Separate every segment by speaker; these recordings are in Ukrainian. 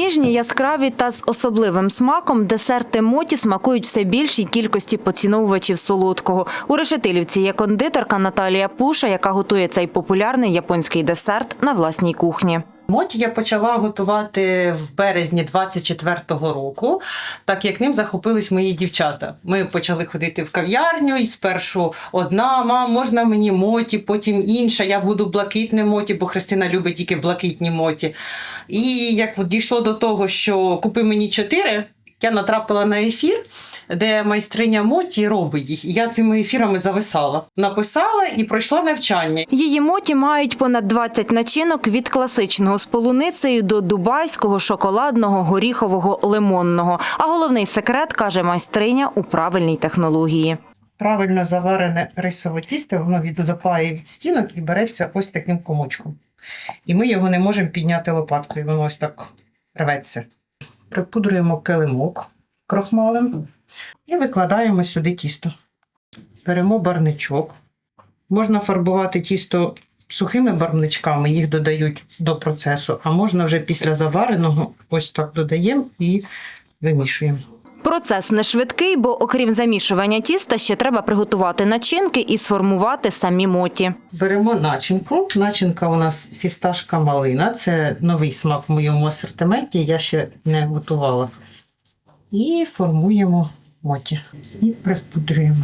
Speaker 1: Ніжні, яскраві та з особливим смаком десерти моті смакують все більшій кількості поціновувачів солодкого. У Решетилівці є кондитерка Наталія Пуша, яка готує цей популярний японський десерт на власній кухні.
Speaker 2: Моті я почала готувати в березні 24-го року, так як ним захопились мої дівчата. Ми почали ходити в кав'ярню, і спершу одна мам, можна мені моті, потім інша. Я буду блакитне моті, бо Христина любить тільки блакитні моті. І як дійшло до того, що купи мені чотири. Я натрапила на ефір, де майстриня Моті робить їх. І Я цими ефірами зависала. Написала і пройшла навчання.
Speaker 1: Її моті мають понад 20 начинок від класичного з полуницею до дубайського, шоколадного, горіхового, лимонного. А головний секрет, каже майстриня, у правильній технології.
Speaker 2: Правильно заварене рисове тісто, воно відлипає від стінок і береться ось таким комочком. І ми його не можемо підняти лопаткою, воно ось так рветься. Припудрюємо килимок крохмалем і викладаємо сюди тісто. Беремо барничок. Можна фарбувати тісто сухими барвничками, їх додають до процесу, а можна вже після завареного ось так додаємо і вимішуємо.
Speaker 1: Процес не швидкий, бо окрім замішування тіста, ще треба приготувати начинки і сформувати самі моті.
Speaker 2: Беремо начинку. Начинка у нас фісташка малина. Це новий смак в моєму асортименті. Я ще не готувала. І формуємо моті. І приспудрюємо.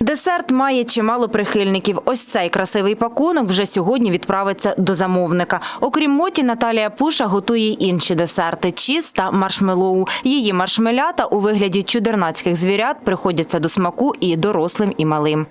Speaker 1: Десерт має чимало прихильників. Ось цей красивий пакунок вже сьогодні відправиться до замовника. Окрім моті, Наталія Пуша готує інші десерти – чіз та маршмеллоу. Її маршмелята у вигляді чудернацьких звірят приходяться до смаку і дорослим, і малим.